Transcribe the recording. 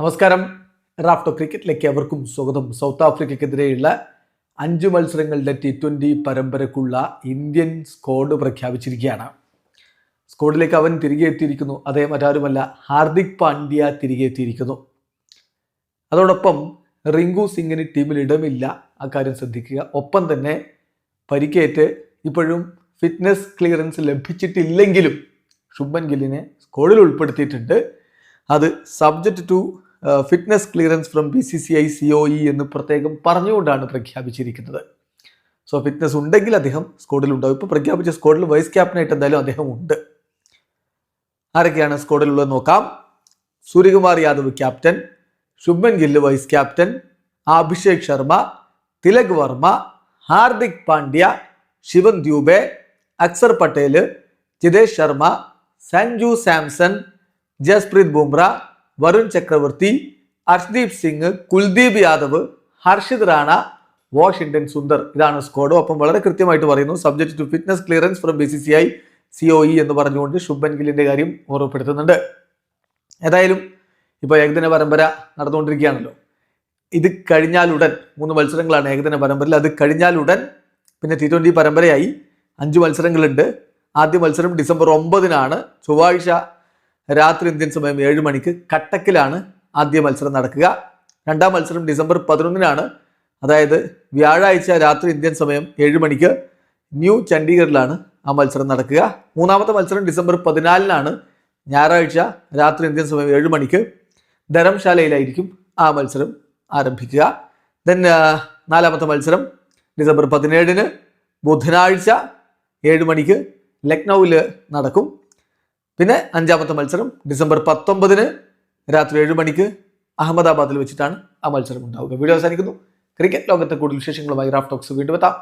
നമസ്കാരം. റാഫ്റ്റോ ക്രിക്കറ്റിലേക്ക് അവർക്കും സ്വാഗതം. സൗത്ത് ആഫ്രിക്കയ്ക്കെതിരെയുള്ള അഞ്ച് മത്സരങ്ങളുടെ ടി ട്വന്റി പരമ്പരക്കുള്ള ഇന്ത്യൻ സ്ക്വാഡ് പ്രഖ്യാപിച്ചിരിക്കുകയാണ്. സ്കോഡിലേക്ക് അവൻ തിരികെ എത്തിയിരിക്കുന്നു. അതേ മറ്റാരുമല്ല ഹാർദിക് പാണ്ഡ്യ തിരികെ എത്തിയിരിക്കുന്നു. അതോടൊപ്പം റിങ്കു സിംഗിന് ടീമിൽ ഇടമില്ല. അക്കാര്യം ശ്രദ്ധിക്കുക. ഒപ്പം തന്നെ പരിക്കേറ്റ് ഇപ്പോഴും ഫിറ്റ്നസ് ക്ലിയറൻസ് ലഭിച്ചിട്ടില്ലെങ്കിലും ശുഭൻ ഗില്ലിനെ സ്കോഡിൽ ഉൾപ്പെടുത്തിയിട്ടുണ്ട്. അത് subject to fitness clearance from B C C I C O E എന്ന് പ്രത്യേകം പറഞ്ഞുകൊണ്ടാണ് പ്രഖ്യാപിച്ചിരിക്കുന്നത്. സോ ഫിറ്റ്നസ് ഉണ്ടെങ്കിൽ അദ്ദേഹം സ്കോഡിൽ ഉണ്ടാവും. ഇപ്പോൾ പ്രഖ്യാപിച്ച സ്കോഡിൽ വൈസ് ക്യാപ്റ്റനായിട്ട് എന്തായാലും അദ്ദേഹം ഉണ്ട്. ആരൊക്കെയാണ് സ്ക്വാഡിലുള്ളത് നോക്കാം. Suryakumar Yadav captain Shubman Gill vice captain Abhishek Sharma Tilak Varma Hardik Pandya Shivam Dube Axar Patel Jitesh Sharma Sanju Samson Jasprit Bumrah Varun Chakravarthy Arshdeep Singh Kuldeep Yadav Harshit Rana Washington Sundar. ഇതാണ് squad ഒപ്പം വളരെ കൃത്യമായിട്ട് പറയുന്നു subject to fitness clearance from B C C I C O E എന്ന് പറഞ്ഞുകൊണ്ട് ശുഭൻ ഗില്ലിന്റെ കാര്യം ഓർമ്മപ്പെടുത്തുന്നുണ്ട്. ഏതായാലും ഇപ്പോൾ ഏകദിന പരമ്പര നടന്നുകൊണ്ടിരിക്കുകയാണല്ലോ. ഇത് കഴിഞ്ഞാലുടൻ മൂന്ന് മത്സരങ്ങളാണ് ഏകദിന പരമ്പരയിൽ. അത് കഴിഞ്ഞാലുടൻ പിന്നെ ടി ട്വന്റി പരമ്പരയായി അഞ്ച് മത്സരങ്ങളുണ്ട്. ആദ്യ മത്സരം ഡിസംബർ ഒമ്പതിനാണ്. ചൊവ്വാഴ്ച രാത്രി ഇന്ത്യൻ സമയം ഏഴ് മണിക്ക് കട്ടക്കിലാണ് ആദ്യ മത്സരം നടക്കുക. രണ്ടാം മത്സരം ഡിസംബർ പതിനൊന്നിനാണ്. അതായത് വ്യാഴാഴ്ച രാത്രി ഇന്ത്യൻ സമയം ഏഴ് മണിക്ക് ന്യൂ ചണ്ഡീഗഡിലാണ് ആ മത്സരം നടക്കുക. മൂന്നാമത്തെ മത്സരം ഡിസംബർ പതിനാലിനാണ്. ഞായറാഴ്ച രാത്രി ഇന്ത്യൻ സമയം ഏഴ് മണിക്ക് ധരംശാലയിലായിരിക്കും ആ മത്സരം ആരംഭിക്കുക. ദെൻ നാലാമത്തെ മത്സരം ഡിസംബർ പതിനേഴിന് ബുധനാഴ്ച ഏഴ് മണിക്ക് ലക്നൌവിൽ നടക്കും. പിന്നെ അഞ്ചാമത്തെ മത്സരം ഡിസംബർ പത്തൊമ്പതിന് രാത്രി ഏഴ് മണിക്ക് അഹമ്മദാബാദിൽ വെച്ചിട്ടാണ് ആ മത്സരം ഉണ്ടാവുക. വീഡിയോ അവസാനിക്കുന്നു. ക്രിക്കറ്റ് ലോകത്തെ കൂടുതൽ വിശേഷങ്ങളുമായി റാഫ് ടോക്സ് വീണ്ടും എത്താം.